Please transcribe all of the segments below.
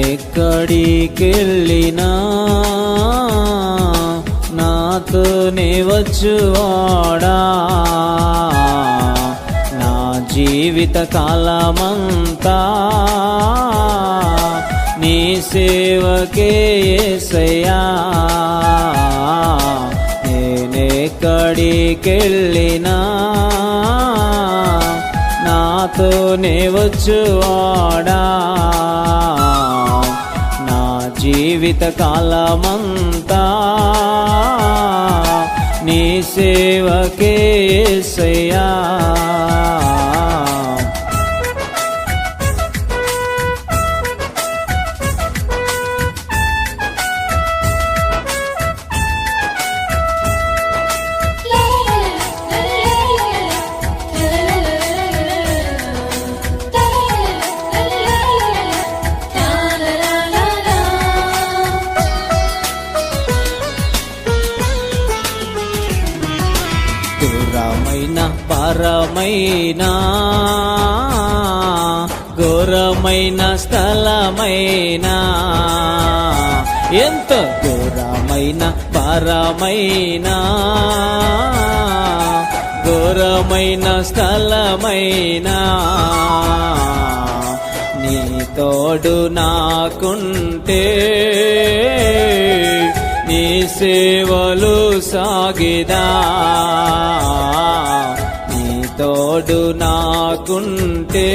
ఎక్కడికెళ్ళినా నాతోనే వచ్చువాడా? నా జీవిత కాలమంతా నీ సేవకే ఏసయ్యా. నేనెక్కడికెళ్ళినా నాతోనే వచ్చువాడా నా జీవిత కాలమంతా నీ సేవకే సయ్యా ఘోరమైన పరమైన ఘోరమైన స్థలమైన. ఎంత ఘోరమైన పరమైన ఘోరమైన స్థలమైన. నీ తోడు నాకుంటే నీ సేవలు సాగిదా. తోడు నాకుంటే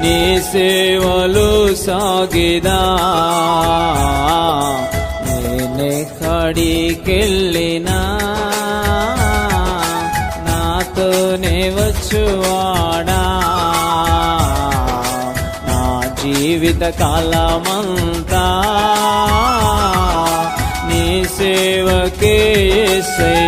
నీ సేవలు సాగిదా నేనే కడికెళ్ళినా. నాతోనే వచ్చువాడా. నా జీవిత కాలమంతా నీ సేవకే సే